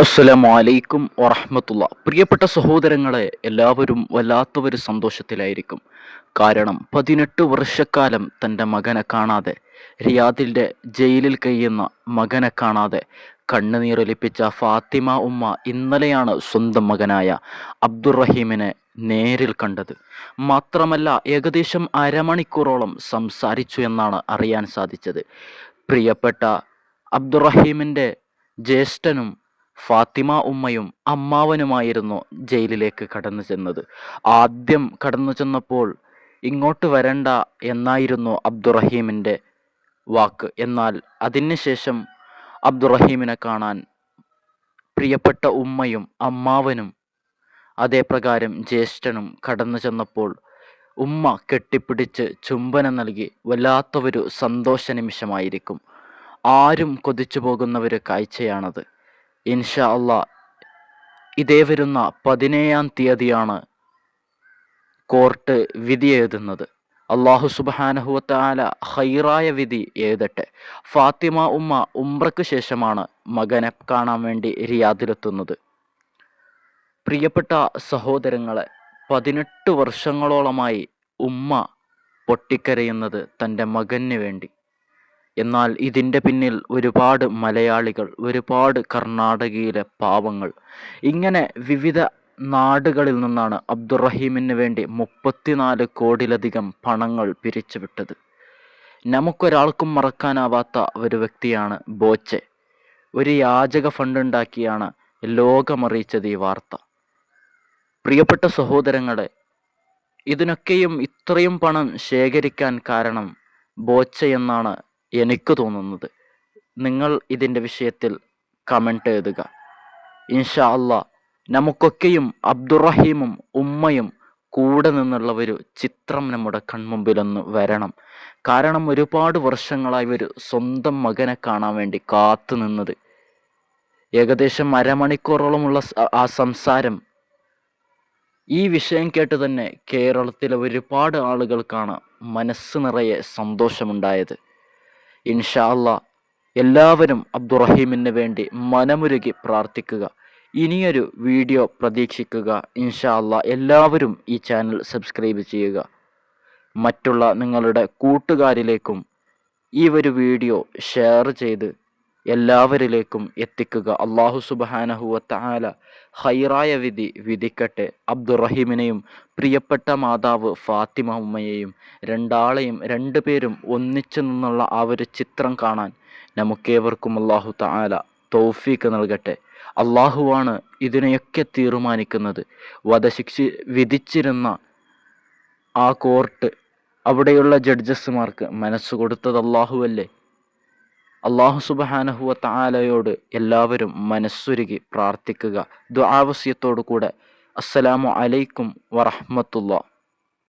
അസ്സലാമു അലൈക്കും വറഹമത്തുള്ള. പ്രിയപ്പെട്ട സഹോദരങ്ങളെ എല്ലാവരും വല്ലാത്തൊരു സന്തോഷത്തിലായിരിക്കും. കാരണം പതിനെട്ട് വർഷക്കാലം തന്റെ മകനെ കാണാതെ റിയാദിന്റെ ജയിലിൽ കഴിയുന്ന മകനെ കാണാതെ കണ്ണുനീരൊലിപ്പിച്ച ഫാത്തിമ ഉമ്മ ഇന്നലെയാണ് സ്വന്തം മകനായ അബ്ദുറഹീമിനെ നേരിൽ കണ്ടത്. മാത്രമല്ല ഏകദേശം അരമണിക്കൂറോളം സംസാരിച്ചു എന്നാണ് അറിയാൻ സാധിച്ചത്. പ്രിയപ്പെട്ട അബ്ദുറഹീമിന്റെ ജ്യേഷ്ഠനും ഫാത്തിമ ഉമ്മയും അമ്മാവനുമായിരുന്നു ജയിലിലേക്ക് കടന്നു ചെന്നത്. ആദ്യം കടന്നു ചെന്നപ്പോൾ ഇങ്ങോട്ട് വരണ്ട എന്നായിരുന്നു അബ്ദുറഹീമിന്റെ വാക്ക്. എന്നാൽ അതിനുശേഷം അബ്ദുറഹീമിനെ കാണാൻ പ്രിയപ്പെട്ട ഉമ്മയും അമ്മാവനും അതേപ്രകാരം ജ്യേഷ്ഠനും കടന്നു ചെന്നപ്പോൾ ഉമ്മ കെട്ടിപ്പിടിച്ച് ചുംബനം നൽകി. വല്ലാത്ത സന്തോഷ നിമിഷമായിരിക്കും ആരും കൊതിച്ചു പോകുന്ന ഒരു കാഴ്ചയാണത്. ഇൻഷാ അല്ല ഇതേ വരുന്ന പതിനേഴാം തീയതിയാണ് കോർട്ട് വിധി എഴുതുന്നത്. അള്ളാഹു സുബാനഹുവത്താല ഹൈറായ വിധി എഴുതട്ടെ. ഫാത്തിമ ഉമ്മ ഉംറയ്ക്ക് ശേഷമാണ് മകനെ കാണാൻ വേണ്ടി റിയാദിലെത്തുന്നത്. പ്രിയപ്പെട്ട സഹോദരങ്ങളെ പതിനെട്ട് വർഷങ്ങളോളമായി ഉമ്മ പൊട്ടിക്കരയുന്നത് തന്റെ മകന് വേണ്ടി. എന്നാൽ ഇതിന്റെ പിന്നിൽ ഒരുപാട് മലയാളികൾ ഒരുപാട് കർണാടകയിലെ പാവങ്ങൾ. ഇങ്ങനെ വിവിധ നാടുകളിൽ നിന്നാണ് അബ്ദുറഹീമിന് വേണ്ടി മുപ്പത്തിനാല് കോടിയിലധികം പണങ്ങൾ പിരിച്ചുവിട്ടത്. നമുക്കൊരാൾക്കും മറക്കാനാവാത്ത ഒരു വ്യക്തിയാണ് ബോച്ചെ. ഒരു യാചക ഫണ്ട് ഉണ്ടാക്കിയാണ് ലോകമറിയിച്ചത് ഈ വാർത്ത. പ്രിയപ്പെട്ട സഹോദരങ്ങളെ ഇതിനൊക്കെയും ഇത്രയും പണം ശേഖരിക്കാൻ കാരണം ബോച്ച എന്നാണ് എനിക്ക് തോന്നുന്നത് നിങ്ങൾ ഇതിന്റെ വിഷയത്തിൽ കമന്റ് എഴുതുക. ഇൻഷാ അല്ല നമുക്കൊക്കെയും അബ്ദുറഹീമും ഉമ്മയും കൂടെ നിന്നുള്ള ഒരു ചിത്രം നമ്മുടെ കൺമുമ്പിലൊന്ന് വരണം. കാരണം ഒരുപാട് വർഷങ്ങളായി ഒരു സ്വന്തം മകനെ കാണാൻ വേണ്ടി കാത്തു നിന്നത്. ഏകദേശം അരമണിക്കൂറോളമുള്ള ആ സംസാരം ഈ വിഷയം കേട്ട് തന്നെ കേരളത്തിലെ ഒരുപാട് ആളുകൾക്കാണ് മനസ്സ് നിറയെ സന്തോഷമുണ്ടായത്. ഇൻഷാ എല്ലാവരും അബ്ദുറഹീമിന് വേണ്ടി മനമുരുകി പ്രാർത്ഥിക്കുക. ഇനിയൊരു വീഡിയോ പ്രതീക്ഷിക്കുക. ഇൻഷാ എല്ലാവരും ഈ ചാനൽ സബ്സ്ക്രൈബ് ചെയ്യുക. മറ്റുള്ള നിങ്ങളുടെ കൂട്ടുകാരിലേക്കും ഈ ഒരു വീഡിയോ ഷെയർ ചെയ്ത് എല്ലാവരിലേക്കും എത്തിക്കുക. അള്ളാഹു സുബാനഹുവത്ത ആല ഹൈറായ വിധി വിധിക്കട്ടെ. അബ്ദുറഹീമിനെയും പ്രിയപ്പെട്ട മാതാവ് ഫാത്തിമ ഉമ്മയെയും രണ്ടാളെയും രണ്ടുപേരും ഒന്നിച്ചു നിന്നുള്ള ആ ഒരു ചിത്രം കാണാൻ നമുക്കേവർക്കും അള്ളാഹു താല തൗഫീക്ക് നൽകട്ടെ. അള്ളാഹുവാണ് ഇതിനെയൊക്കെ തീരുമാനിക്കുന്നത്. വധശിക്ഷ വിധിച്ചിരുന്ന ആ കോർട്ട് അവിടെയുള്ള ജഡ്ജസ്മാർക്ക് മനസ്സ് കൊടുത്തത് അള്ളാഹുവല്ലേ അള്ളാഹു സുബഹാനഹുവ താലയോട് എല്ലാവരും മനസ്സുരുകി പ്രാർത്ഥിക്കുക. ദ്വാവസ്യത്തോടു കൂടെ അസ്സലാമു അലൈക്കും വറഹമത്തുള്ള